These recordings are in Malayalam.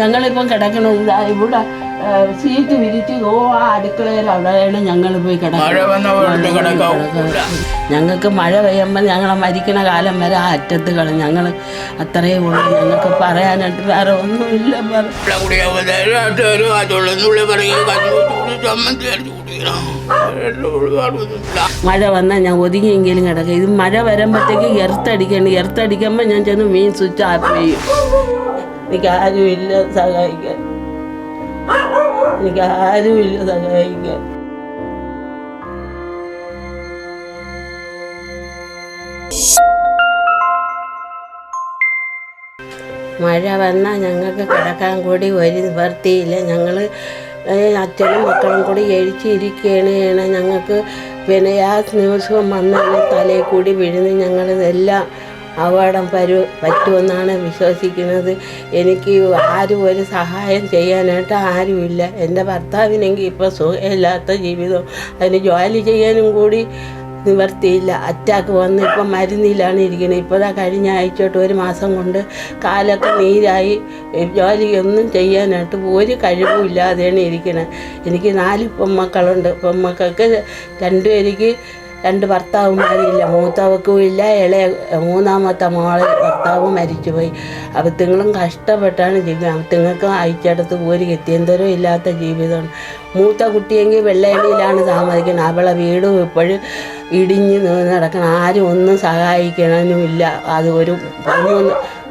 ഞങ്ങളിപ്പം കിടക്കണത് ഇവിടെ സീറ്റ് വിരിച്ച് ഓ ആ അടുക്കളയിൽ അവിടെയാണ് ഞങ്ങൾ പോയി കിടക്കുന്നത്. ഞങ്ങൾക്ക് മഴ പെയ്യുമ്പോൾ ഞങ്ങളെ മരിക്കണ കാലം വരെ ആ അറ്റത്ത് കളി ഞങ്ങൾ അത്രയേ ഉള്ളൂ. ഞങ്ങൾക്ക് പറയാനായിട്ട് വേറെ ഒന്നുമില്ല. മഴ വന്നാൽ ഞാൻ ഒതുങ്ങിയെങ്കിലും കിടക്കും. ഇത് മഴ വരുമ്പോഴത്തേക്ക് എർത്തടിക്കണം എർത്തടിക്കുമ്പോൾ ഞാൻ ചെന്ന് മീൻ സ്വിച്ച് ആപ്പ് ചെയ്യും. എനിക്ക് ആരുമില്ല സഹായിക്കാൻ. എനിക്ക് ആരുമില്ല സഹായിക്കാൻ. മഴ വന്നാൽ ഞങ്ങൾക്ക് കിടക്കാൻ കൂടി ഒരു നിവർത്തിയില്ല ഞങ്ങൾ അച്ഛനും മക്കളും കൂടി എഴിച്ചിരിക്കുകയാണ് ഞങ്ങൾക്ക് പിന്നെ ആ ന്യൂസും വന്നാൽ തലയിൽ കൂടി വീഴുന്ന. ഞങ്ങളിതെല്ലാം അപകടം പരു പറ്റുമെന്നാണ് വിശ്വസിക്കുന്നത്. എനിക്ക് ആരും ഒരു സഹായം ചെയ്യാനായിട്ട് ആരുമില്ല. എന്റെ ഭർത്താവിനെങ്കിൽ ഇപ്പോൾ സുഖമില്ലാത്ത ജീവിതം. അതിന് ജോലി ചെയ്യാനും കൂടി നിവർത്തിയില്ല. അറ്റാക്ക് വന്ന് ഇപ്പം മരുന്നിലാണ് ഇരിക്കുന്നത്. ഇപ്പോൾ കഴിഞ്ഞ ആഴ്ച ഒരു മാസം കൊണ്ട് കാലൊക്കെ നീരായി. ജോലിയൊന്നും ചെയ്യാനായിട്ട് ഒരു കഴിവും ഇല്ലാതെയാണ് ഇരിക്കുന്നത്. എനിക്ക് നാല് പെമ്മക്കളുണ്ട്. പെമ്മക്കൾക്ക് രണ്ടുപേർക്ക് രണ്ട് ഭർത്താവുമാരില്ല മൂത്തവക്കും ഇല്ല ഇളയ മൂന്നാമത്തെ മോളെ ഭർത്താവ് മരിച്ചുപോയി. അബദ്ധങ്ങളും കഷ്ടപ്പെട്ടാണ് ജീവിക്കുന്നത് അബദ്ധങ്ങൾക്ക് അയച്ചെടുത്ത് ഒരു ഗത്യന്തരം ഇല്ലാത്ത ജീവിതമാണ്. മൂത്ത കുട്ടിയെങ്കിൽ വെള്ളയണിയിലാണ് താമസിക്കുന്നത്. അവളെ വീടും ഇപ്പോഴും ഇടിഞ്ഞ് നടക്കണം. ആരും ഒന്നും സഹായിക്കണമെന്നുമില്ല അത് ഒരു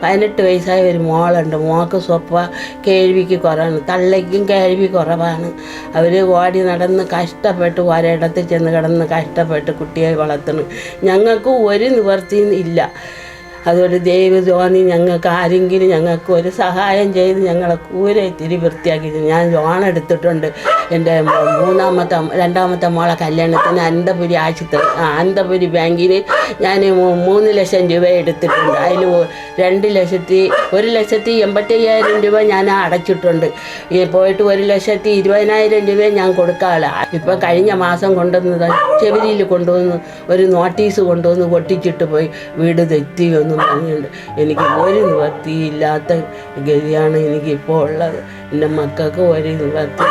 പതിനെട്ട് വയസ്സായ ഒരു മോളുണ്ട്. മോൾക്ക് സ്വപ്പ കേൾവിക്ക് കുറവാണ്. തള്ളയ്ക്കും കേൾവി കുറവാണ്. അവർ ഓടി നടന്ന് കഷ്ടപ്പെട്ട് ഒരിടത്ത് ചെന്ന് കിടന്ന് കഷ്ടപ്പെട്ട് കുട്ടിയെ വളർത്തണം ഞങ്ങൾക്ക് ഒരു നിവർത്തിയും ഇല്ല. അതൊരു ദൈവ തോന്നി ഞങ്ങൾക്ക് ആരെങ്കിലും ഞങ്ങൾക്ക് ഒരു സഹായം ചെയ്ത് ഞങ്ങളെ കൂര ഇത്തിരി വൃത്തിയാക്കി ഞാൻ ലോൺ എടുത്തിട്ടുണ്ട്. എന്റെ മൂന്നാമത്തെ രണ്ടാമത്തെ മോളെ കല്യാണത്തിന് അനന്തപുരി ആശുപത്രി അന്തപുരി ബാങ്കിൽ ഞാൻ മൂന്ന് ലക്ഷം രൂപ എടുത്തിട്ടുണ്ട്. അതിൽ രണ്ട് ലക്ഷത്തി ഒരു ലക്ഷത്തി എൺപത്തി അയ്യായിരം രൂപ ഞാൻ അടച്ചിട്ടുണ്ട്. പോയിട്ട് ഒരു ലക്ഷത്തി ഇരുപതിനായിരം രൂപ ഞാൻ കൊടുക്കാറില്ല ഇപ്പം കഴിഞ്ഞ മാസം കൊണ്ടുവന്നത് ചെവിരിയിൽ കൊണ്ടുവന്ന് ഒരു നോട്ടീസ് കൊണ്ടുവന്ന് പൊട്ടിച്ചിട്ട് പോയി വീട് തെറ്റിയെന്നും പറഞ്ഞുകൊണ്ട് എനിക്ക് ഒരു നിവർത്തിയില്ലാത്ത ഗതിയാണ് എനിക്കിപ്പോൾ ഉള്ളത്. എന്റെ മക്കൾക്ക് ഒരു നിവർത്തി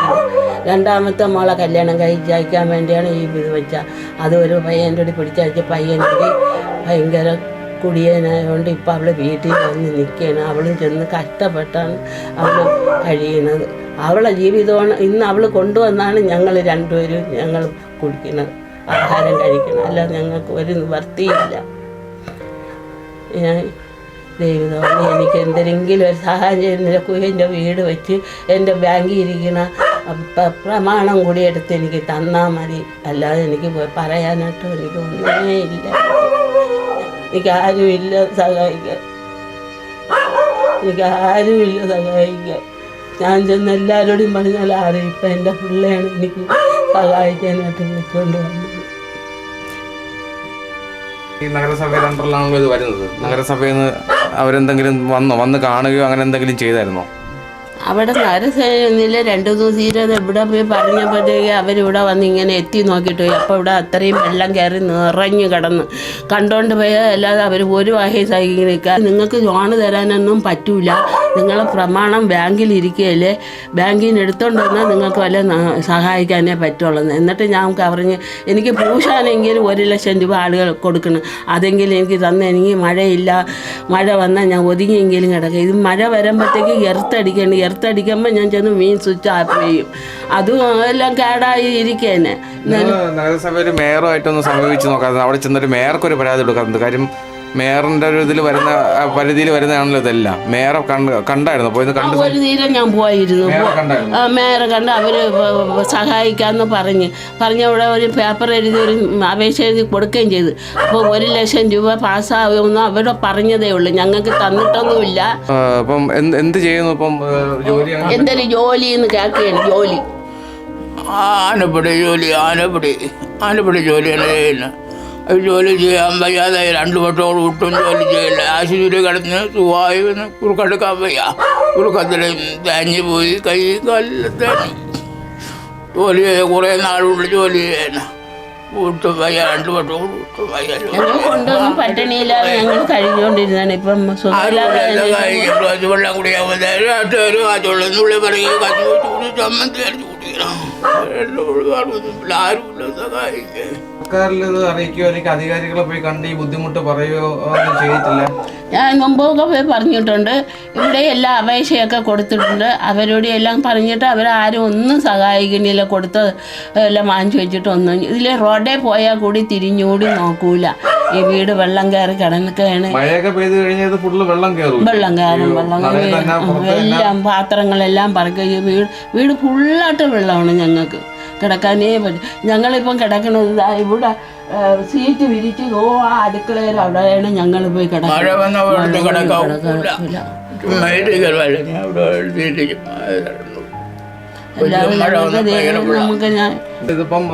രണ്ടാമത്തെ മോളെ കല്യാണം കഴിച്ചയക്കാൻ വേണ്ടിയാണ് ഈ ഇത് വെച്ച. അത് ഒരു പയ്യന്റെ കൂടി പിടിച്ചയച്ച പയ്യന്റെ ഭയങ്കര കുടിയനായതുകൊണ്ട് ഇപ്പം അവൾ വീട്ടിൽ വന്ന് നിൽക്കുകയാണ്. അവൾ ചെന്ന് കഷ്ടപ്പെട്ടാണ് അവൾ കഴിയുന്നത്. അവളെ ജീവിതമാണ് ഇന്ന് അവൾ കൊണ്ടുവന്നാണ് ഞങ്ങൾ രണ്ടുപേരും ഞങ്ങൾ കുടിക്കുന്നത്. ആഹാരം കഴിക്കണം അല്ല ഞങ്ങൾക്ക് ഒരു നിവർത്തിയില്ല ഞാൻ ദൈവത്തോടെ എനിക്ക് എന്തെങ്കിലും ഒരു സഹായം ചെയ്യുന്ന എന്റെ വീട് വെച്ച് എന്റെ ബാങ്കിൽ ഇരിക്കണ പ്രമാണം കൂടി എടുത്ത് എനിക്ക് തന്നാൽ മതി. അല്ലാതെ എനിക്ക് പറയാനായിട്ട് എനിക്ക് ഒന്നുമേ ഇല്ല. എനിക്ക് ആരുമില്ല സഹായിക്കാൻ. എനിക്ക് ആരുമില്ല സഹായിക്കാൻ. ഞാൻ ചെന്ന് എല്ലാവരോടും പറഞ്ഞാൽ ആരും ഇപ്പം എന്റെ പിള്ളയാണ് എനിക്ക് സഹായിക്കാനായിട്ട് വിളിച്ചുകൊണ്ട് വന്നത് ഈ നഗരസഭയുടെ അണ്ടറിലാണല്ലോ ഇത് വരുന്നത്. നഗരസഭയിൽ നിന്ന് അവരെന്തെങ്കിലും വന്നോ? വന്ന് കാണുകയോ അങ്ങനെ എന്തെങ്കിലും ചെയ്തായിരുന്നോ? അവിടെ നരസേനില്ല രണ്ടു ദിവസം തീരത് ഇവിടെ പോയി പറഞ്ഞപ്പോഴത്തേക്ക് അവരിവിടെ വന്ന് ഇങ്ങനെ എത്തി നോക്കിയിട്ട് പോയി. അപ്പോൾ ഇവിടെ അത്രയും വെള്ളം കയറി നിറഞ്ഞു കിടന്ന്. കണ്ടോണ്ട് പോയാൽ അല്ലാതെ അവർ ഒരു വകയും സഹിക്കാൻ നിങ്ങൾക്ക് ലോണ് തരാനൊന്നും പറ്റൂല. നിങ്ങളെ പ്രമാണം ബാങ്കിൽ ഇരിക്കുകയല്ലേ ബാങ്കിൽ നിന്ന് വന്നാൽ നിങ്ങൾക്ക് വല്ല സഹായിക്കാനേ പറ്റുള്ളൂ. എന്നിട്ട് ഞാൻ കവറിഞ്ഞ് എനിക്ക് പൂശാനെങ്കിൽ ഒരു ലക്ഷം രൂപ ആളുകൾ കൊടുക്കണം. അതെങ്കിലും എനിക്ക് തന്നെ എനിക്ക് മഴയില്ല. മഴ വന്നാൽ ഞാൻ ഒതുങ്ങിയെങ്കിലും കിടക്കും. ഇത് മഴ വരുമ്പോഴത്തേക്ക് എർത്തടിക്കണം എർത്തടിക്കുമ്പോൾ ഞാൻ ചെന്ന് മീൻ സ്വിച്ച് ഓഫ് ചെയ്യും. അതും എല്ലാം കേടായി നിങ്ങൾ നഗരസഭയിൽ മേയറുമായിട്ടൊന്ന് സമീപിച്ച് നോക്കാതെ അവിടെ ചെന്നൊരു മേയർക്കൊരു പരാതി കൊടുക്കാറുണ്ട്. കാര്യം മേയറിന്റെ ഒരു ഇതിൽ വരുന്ന പരിധിയിൽ വരുന്നതാണല്ലോ ഇതെല്ലാം. മേയറെ കണ്ട് കണ്ടായിരുന്നു? പോയി കണ്ടു ഒരു നേരം ഞാൻ പോയിരുന്നു. മേയറെ കണ്ടായിരുന്നു. ആ, മേയറെ കണ്ട് അവർ സഹായിക്കാമെന്ന് പറഞ്ഞ്. പറഞ്ഞ ഇവിടെ ഒരു പേപ്പർ എഴുതി ഒരു അപേക്ഷ എഴുതി കൊടുക്കുകയും ചെയ്തു. അപ്പോൾ ഒരു ലക്ഷം രൂപ പാസ്സാവുമെന്ന് അവിടെ പറഞ്ഞതേ ഉള്ളൂ. ഞങ്ങൾക്ക് തന്നിട്ടൊന്നുമില്ല. ആ, അപ്പം എന്ത് എന്ത് ചെയ്യുന്നു ഇപ്പം ജോലി അങ്ങനെ? എന്തൊരു ജോലി എന്ന് കേൾക്കുകയാണ് ജോലി. ആനപ്പടി ജോലി ആനപ്പടി ആനപ്പടി ജോലിയാണ് ചെയ്യുന്നത്? ജോലി ചെയ്യാൻ വയ്യാതെ രണ്ട് വട്ടോട് ഒട്ടും ജോലി ചെയ്യില്ല. ആശുപത്രി കിടന്ന് സുഖമായി കുറുക്കെടുക്കാൻ വയ്യ. കുറുക്കത്തിൽ തേഞ്ഞ് പോയി. കൈ കല്ലത്തേനും ജോലി ചെയ്ത് കുറേ നാളുകൊണ്ട് ജോലി ചെയ്യണം. ഒട്ടും വയ്യ. രണ്ട് വട്ടോട് ഒട്ടും വയ്യ. കൊണ്ടൊന്നും പട്ടിണിയില്ലാതെ ഞങ്ങൾ കഴിഞ്ഞുകൊണ്ടിരുന്നാണ് ഇപ്പം വെള്ളം ആ ചുള്ളുന്നുള്ളിൽ പറയും കുടി ചമ്മന്തി അടിച്ച് കുടിക്കണം. അറിയിക്കുകയോ അല്ലെങ്കിൽ അധികാരികളെ പോയി കണ്ട് ഈ ബുദ്ധിമുട്ട് പറയുകയോ ഒന്നും ചെയ്തിട്ടില്ല. ഞാൻ മുമ്പൊക്കെ പോയി പറഞ്ഞിട്ടുണ്ട്. ഇവിടെ എല്ലാം അപേക്ഷയൊക്കെ കൊടുത്തിട്ടുണ്ട്. അവരോട് എല്ലാം പറഞ്ഞിട്ട് അവരാരും ഒന്നും സഹായിക്കുന്നില്ല. കൊടുത്ത് എല്ലാം വാങ്ങിച്ചു വെച്ചിട്ടൊന്നും ഇതിൽ റോഡേ പോയാൽ കൂടി തിരിഞ്ഞൂടി നോക്കൂല. ഈ വീട് വെള്ളം കയറി കിടക്കുകയാണ്. മഴയൊക്കെ പെയ്ത് കഴിഞ്ഞാൽ ഇത് ഫുള്ള് വെള്ളം കയറും വെള്ളം കയറും. വെള്ളം എല്ലാം പാത്രങ്ങളെല്ലാം പറക്കുക. വീട് വീട് ഫുള്ളായിട്ട് വെള്ളമാണ് ഞങ്ങൾക്ക് കിടക്കാനേ പറ്റും. ഞങ്ങളിപ്പം കിടക്കണത് ദാ ഇവിടെ സീറ്റ് വിരിച്ച് ഓ ആ അടുക്കളയിൽ അവിടെയാണ് ഞങ്ങൾ പോയി ഇതിപ്പം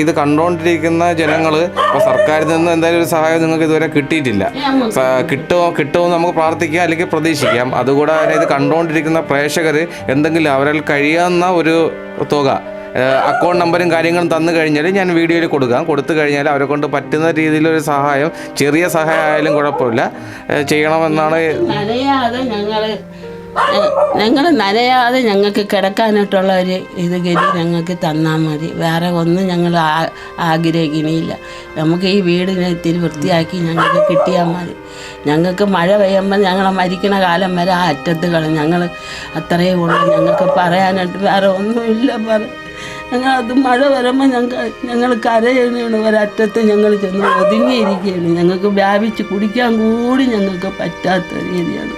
ഇത് കണ്ടോണ്ടിരിക്കുന്ന ജനങ്ങൾ ഇപ്പൊ സർക്കാരിൽ നിന്ന് എന്തായാലും ഒരു സഹായം നിങ്ങൾക്ക് ഇതുവരെ കിട്ടിയിട്ടില്ല. കിട്ടുമോ കിട്ടുമോ എന്ന് നമുക്ക് പ്രാർത്ഥിക്കാം അല്ലെങ്കിൽ പ്രതീക്ഷിക്കാം. അതുകൂടാതെ ഇത് കണ്ടോണ്ടിരിക്കുന്ന പ്രേക്ഷകർ എന്തെങ്കിലും അവരാൽ കഴിയാവുന്ന ഒരു തുക അക്കൗണ്ട് നമ്പറും കാര്യങ്ങളും തന്നു കഴിഞ്ഞാൽ ഞാൻ വീഡിയോയിൽ കൊടുക്കാം. കൊടുത്തു കഴിഞ്ഞാൽ അവരെ കൊണ്ട് പറ്റുന്ന രീതിയിലൊരു സഹായം ചെറിയ സഹായം ആയാലും കുഴപ്പമില്ല ചെയ്യണമെന്നാണ് ഞങ്ങൾ നനയാതെ ഞങ്ങൾക്ക് കിടക്കാനായിട്ടുള്ള ഒരു ഇത് ഗതി ഞങ്ങൾക്ക് തന്നാൽ മതി. വേറെ ഒന്നും ഞങ്ങൾ ആഗ്രഹിക്കണില്ല നമുക്ക് ഈ വീടിനെ ഇത്തിരി വൃത്തിയാക്കി ഞങ്ങൾക്ക് കിട്ടിയാൽ മതി. ഞങ്ങൾക്ക് മഴ പെയ്യുമ്പോൾ ഞങ്ങൾ മരിക്കണ കാലം വരെ ആ അറ്റത്ത് കളയും ഞങ്ങൾ അത്രയേ ഉള്ളൂ. ഞങ്ങൾക്ക് പറയാനായിട്ട് വേറെ ഒന്നുമില്ല. പറ ഞങ്ങൾ അത് മഴ വരുമ്പോൾ ഞങ്ങൾ ഞങ്ങൾ കരയണ ഒരറ്റത്ത് ഞങ്ങൾ ചെന്ന് ഒതുങ്ങിയിരിക്കുകയാണ്. ഞങ്ങൾക്ക് വ്യാപിച്ച് കുടിക്കാൻ കൂടി ഞങ്ങൾക്ക് പറ്റാത്ത രീതിയാണ്.